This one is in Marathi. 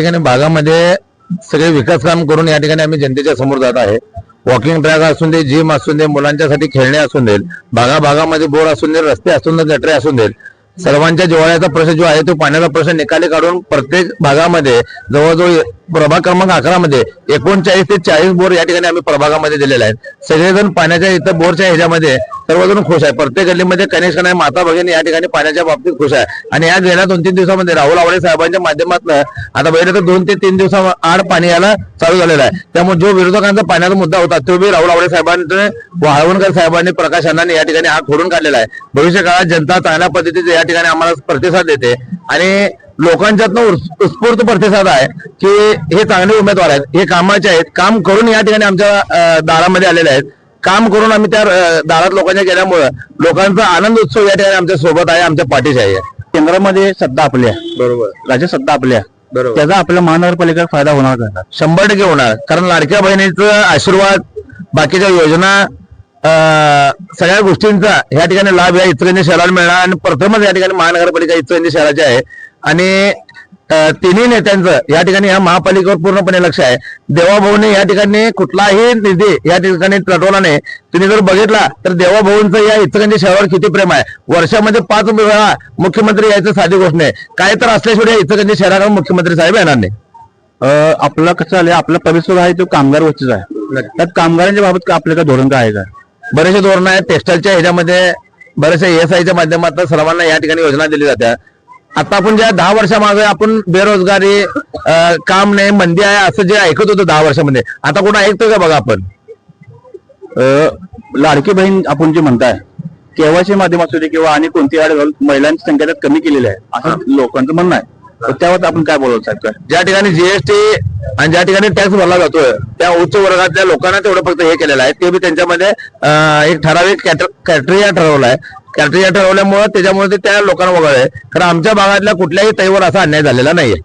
ठिकाणी भागामध्ये सगळे विकास काम करून या ठिकाणी आम्ही जनतेच्या समोर जात आहे. वॉकिंग ट्रॅक असून दे जिम असून दे मुलांच्यासाठी खेळणे असून देईल भागा भागामध्ये बोर असून दे रस्ते असून दे गटरे असून दे सर्वांच्या जिवाळ्याचा प्रश्न जो आहे तो पाण्याचा प्रश्न निकाली काढून प्रत्येक भागामध्ये जवळजवळ प्रभाग क्रमांक अकरा मध्ये एकोणचाळीस ते चाळीस बोर या ठिकाणी आम्ही प्रभागामध्ये दिलेले आहेत. सगळेजण पाण्याच्या इथं बोरच्या ह्याच्यामध्ये सर्वजण खुश आहे. प्रत्येक गल्लीमध्ये कनेक्शन नाही माता भगिनी या ठिकाणी पाण्याच्या बाबतीत खुश आहे. आणि या गेल्या दोन तीन दिवसामध्ये राहुल आवडे साहेबांच्या माध्यमातून आता बघितलं तर दोन ते तीन दिवसा आड पाणी यायला चालू झालेला आहे. त्यामुळे जो विरोधकांचा पाण्याचा मुद्दा होता तो बी राहुल आवडे साहेबांनी वाळवणकर साहेबांनी प्रकाश अण्णांनी या ठिकाणी आग फोडून काढलेला आहे. भविष्य काळात जनता चांगल्या पद्धतीचे या ठिकाणी आम्हाला प्रतिसाद देते. आणि लोकांच्यातनं उत्स्फूर्त प्रतिसाद आहे की हे चांगले उमेदवार आहेत हे कामाचे आहेत काम करून या ठिकाणी आमच्या दारामध्ये आलेले आहेत. काम करून आम्ही त्या दारात लोकांच्या गेल्यामुळं लोकांचा आनंद उत्सव या ठिकाणी आमच्यासोबत आहे आमच्या पाठीशी आहे. केंद्रामध्ये सत्ता आपली आहे. बरोबर. राज्य सत्ता आपली आहे. बरोबर. त्याचा आपल्या महानगरपालिकेला फायदा होणार का? शंभर टक्के होणार. कारण लाडक्या बहिणीचं आशीर्वाद बाकीच्या योजना सगळ्या गोष्टींचा ह्या ठिकाणी लाभ या इचलकरंजी शहराला मिळणार आणि प्रथमच या ठिकाणी महानगरपालिका इचलकरंजी शहराची आहे. आणि तिन्ही नेत्यांचं या ठिकाणी या महापालिकेवर पूर्णपणे लक्ष आहे. देवाभाऊने या ठिकाणी कुठलाही निधी या ठिकाणी तटवला नाही. तुम्ही जर बघितला तर देवाभाऊंचं या इचलकरंजी शहरावर किती प्रेम आहे. वर्षामध्ये पाच वेळा मुख्यमंत्री यायचं साधी गोष्ट नाही. काय तर असल्याशिवाय या इचलकरंजी शहराकडे मुख्यमंत्री साहेब येणार नाही. आपलं कसं झालंय आपला जो आहे तो कामगार वरतीच आहे. त्यात कामगारांच्या बाबत का आपलं काय धोरण काय आहे का? बरेचसे धोरण आहेत टेक्स्टाईलच्या ह्याच्यामध्ये बरेचसे एस आयच्या माध्यमातून सर्वांना या ठिकाणी योजना दिली जात्या आता आपण ज्या दहा वर्षामागे आपण बेरोजगारी अं, काम नाही मंदी आहे असं जे ऐकत होतो दहा वर्षामध्ये आता कुठं ऐकतोय का बघा आपण? अं, लाडकी बहीण आपण जे म्हणताय केव्हाच्या माध्यम असू दे किंवा आणि कोणती आड घालून महिलांची संख्या त्यात कमी केलेली आहे असं लोकांचं म्हणणं आहे. तर त्यावर आपण काय बोलत साहेब? काय? ज्या ठिकाणी जीएसटी आणि ज्या ठिकाणी टॅक्स भरला जातोय त्या उच्च वर्गातल्या लोकांना तेवढं फक्त हे केलेलं आहे. ते बी त्यांच्यामध्ये अं, एक ठराविक कॅटरिया ठरवलाय कॅटरिया ठरवल्यामुळे त्याच्यामुळे ते त्या लोकांना वगळलंय कारण आमच्या भागातल्या कुठल्याही तैवर असा अन्याय झालेला नाहीये.